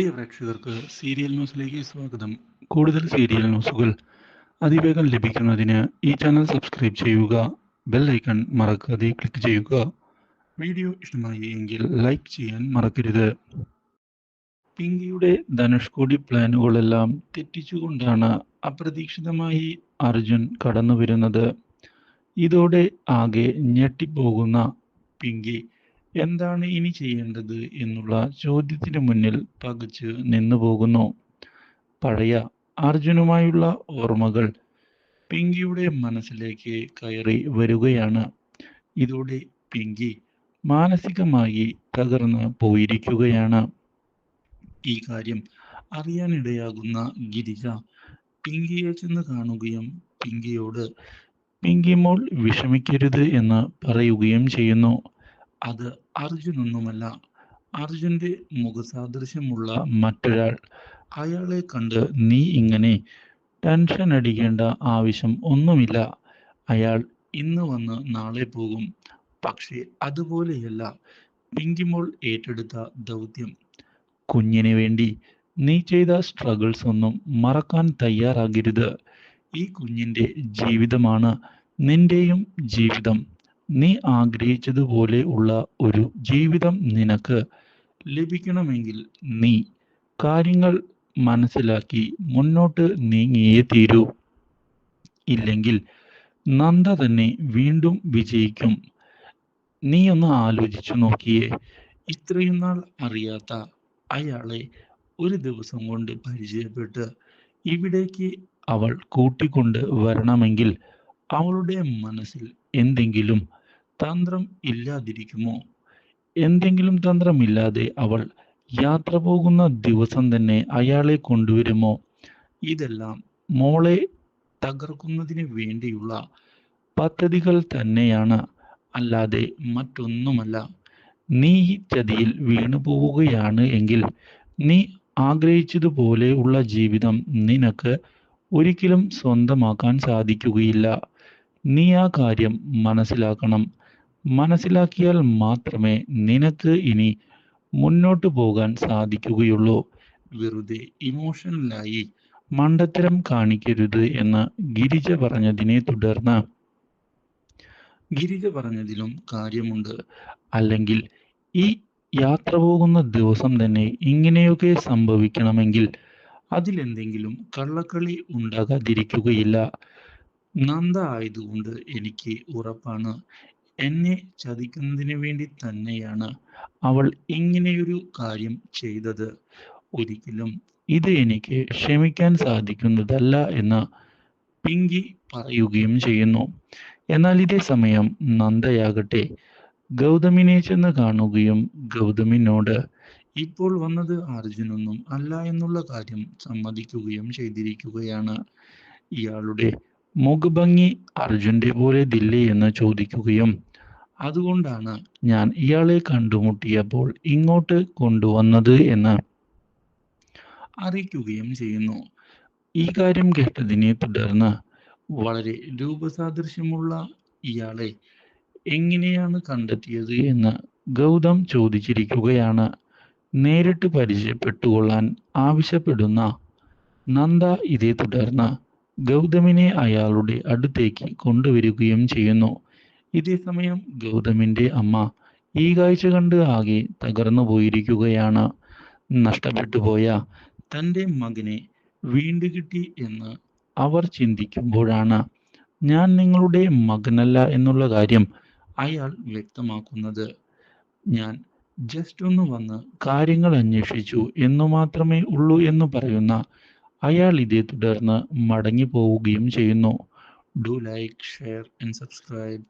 പ്രിയ പ്രേക്ഷകർക്ക് സീരിയൽ ന്യൂസിലേക്ക് സ്വാഗതം. കൂടുതൽ സീരിയൽ ന്യൂസുകൾ അതിവേഗം ലഭിക്കുന്നതിന് ഈ ചാനൽ സബ്സ്ക്രൈബ് ചെയ്യുക ബെൽ ഐക്കൺ മറക്കാതെ ക്ലിക്ക് ചെയ്യുക. വീഡിയോ ഇഷ്ടമായി എങ്കിൽ ലൈക്ക് ചെയ്യാൻ മറക്കരുത്. പിങ്കിയുടെ ധനുഷ്കോടി പ്ലാനുകളെല്ലാം തെറ്റിച്ചുകൊണ്ടാണ് അപ്രതീക്ഷിതമായി അർജുൻ കടന്നു വരുന്നത് ഇതോടെ ആകെ ഞെട്ടിപ്പോകുന്ന പിങ്കി എന്താണ് ഇനി ചെയ്യേണ്ടത് എന്നുള്ള ചോദ്യത്തിന് മുന്നിൽ പകച്ച് നിന്നു പോകുന്നു. പഴയ അർജുനുമായുള്ള ഓർമ്മകൾ പിങ്കിയുടെ മനസ്സിലേക്ക് കയറി വരികയാണ്. ഇതോടെ പിങ്കി മാനസികമായി തകർന്ന് പോയിരിക്കുകയാണ്. ഈ കാര്യം അറിയാനിടയാകുന്ന ഗിരിജ പിങ്കിയെ ചെന്ന് കാണുകയും പിങ്കിയോട് പിങ്കി മോൾ വിഷമിക്കരുത് എന്ന് പറയുകയും ചെയ്യുന്നു. അത് അർജുനൊന്നുമല്ല. അർജുന്റെ മുഖസാദൃശ്യമുള്ള മറ്റൊരാൾ അയാളെ കണ്ട് നീ ഇങ്ങനെ ടെൻഷൻ അടിക്കേണ്ട ആവശ്യം ഒന്നുമില്ല. അയാൾ ഇന്ന് വന്ന് നാളെ പോകും. പക്ഷേ അതുപോലെയല്ല പിങ്കിമോൾ ഏറ്റെടുത്ത ദൗത്യം. കുഞ്ഞിന് വേണ്ടി നീ ചെയ്ത സ്ട്രഗിൾസ് ഒന്നും മറക്കാൻ തയ്യാറാകരുത്. ഈ കുഞ്ഞിന്റെ ജീവിതമാണ് നിന്റെയും ജീവിതം. നീ ആഗ്രഹിച്ചതുപോലെ ഉള്ള ഒരു ജീവിതം നിനക്ക് ലഭിക്കണമെങ്കിൽ നീ കാര്യങ്ങൾ മനസ്സിലാക്കി മുന്നോട്ട് നീങ്ങിയേ തീരൂ. ഇല്ലെങ്കിൽ നന്ദ തന്നെ വീണ്ടും വിജയിക്കും. നീ ഒന്ന് ആലോചിച്ചു നോക്കിയേ. ഇത്രയും നാൾ അറിയാത്ത അയാളെ ഒരു ദിവസം കൊണ്ട് പരിചയപ്പെട്ട് ഇവിടേക്ക് അവൾ കൂട്ടിക്കൊണ്ട് വരണമെങ്കിൽ അവളുടെ മനസ്സിൽ എന്തെങ്കിലും തന്ത്രം ഇല്ലാതിരിക്കുമോ? എന്തെങ്കിലും തന്ത്രമില്ലാതെ അവൾ യാത്ര പോകുന്ന ദിവസം തന്നെ അയാളെ കൊണ്ടുവരുമോ? ഇതെല്ലാം മോളെ തകർക്കുന്നതിന് വേണ്ടിയുള്ള പദ്ധതികൾ തന്നെയാണ്. അല്ലാതെ മറ്റൊന്നുമല്ല. നീ ഈ ചതിയിൽ വീണു പോവുകയാണ് എങ്കിൽ നീ ആഗ്രഹിച്ചതുപോലെ ഉള്ള ജീവിതം നിനക്ക് ഒരിക്കലും സ്വന്തമാക്കാൻ സാധിക്കുകയില്ല. നീ ആ കാര്യം മനസ്സിലാക്കണം. മനസ്സിലാക്കിയാൽ മാത്രമേ നിനക്ക് ഇനി മുന്നോട്ട് പോകാൻ സാധിക്കുകയുള്ളൂ. വെറുതെ ഇമോഷണലായി മണ്ടത്തരം കാണിക്കരുത് എന്ന് ഗിരിജ പറഞ്ഞതിനെ തുടർന്ന് ഗിരിജ പറഞ്ഞതിലും കാര്യമുണ്ട്. അല്ലെങ്കിൽ ഈ യാത്ര പോകുന്ന ദിവസം തന്നെ ഇങ്ങനെയൊക്കെ സംഭവിക്കണമെങ്കിൽ അതിലെന്തെങ്കിലും കള്ളക്കളി ഉണ്ടാകാതിരിക്കുകയില്ല. നന്ദ ആയതുകൊണ്ട് എനിക്ക് ഉറപ്പാണ്. എന്നെ ചതിക്കുന്നതിന് വേണ്ടി തന്നെയാണ് അവൾ ഇങ്ങനെയൊരു കാര്യം ചെയ്തത്. ഒരിക്കലും ഇത് എനിക്ക് ക്ഷമിക്കാൻ സാധിക്കുന്നതല്ല എന്ന് പിങ്കി പറയുകയും ചെയ്യുന്നു. എന്നാൽ ഇതേ സമയം നന്ദയാകട്ടെ ഗൗതമിനെ ചെന്ന് കാണുകയും ഗൗതമിനോട് ഇപ്പോൾ വന്നത് അർജുനൊന്നും അല്ല എന്നുള്ള കാര്യം സമ്മതിക്കുകയും ചെയ്തിരിക്കുകയാണ്. ഇയാളുടെ മുഖഭംഗി അർജുന്റെ പോലെ ദില്ലി എന്ന് ചോദിക്കുകയും അതുകൊണ്ടാണ് ഞാൻ ഇയാളെ കണ്ടുമുട്ടിയപ്പോൾ ഇങ്ങോട്ട് കൊണ്ടുവന്നത് എന്ന് അറിയിക്കുകയും ചെയ്യുന്നു. ഈ കാര്യം കേട്ടതിനെ തുടർന്ന് വളരെ രൂപസാദൃശ്യമുള്ള ഇയാളെ എങ്ങനെയാണ് കണ്ടെത്തിയത് എന്ന് ഗൗതം ചോദിച്ചിരിക്കുകയാണ്. നേരിട്ട് പരിചയപ്പെട്ടുകൊള്ളാൻ ആവശ്യപ്പെടുന്ന നന്ദ ഇതേ തുടർന്ന് ഗൗതമിനെ അയാളുടെ അടുത്തേക്ക് കൊണ്ടുവരികയും ചെയ്യുന്നു. ഇതേ സമയം ഗൗതമിന്റെ അമ്മ ഈ കാഴ്ച കണ്ട് ആകെ തകർന്നു പോയിരിക്കുകയാണ്. നഷ്ടപ്പെട്ടു പോയ തന്റെ മകനെ വീണ്ടു കിട്ടി എന്ന് അവർ ചിന്തിക്കുമ്പോഴാണ് ഞാൻ നിങ്ങളുടെ മകനല്ല എന്നുള്ള കാര്യം അയാൾ വ്യക്തമാക്കുന്നത്. ഞാൻ ജസ്റ്റ് ഒന്ന് വന്ന് കാര്യങ്ങൾ അന്വേഷിച്ചു എന്നു മാത്രമേ ഉള്ളൂ എന്ന് പറയുന്ന അയാൾ ഇതേ തുടർന്ന് മടങ്ങി പോവുകയും ചെയ്യുന്നു. Do like share and subscribe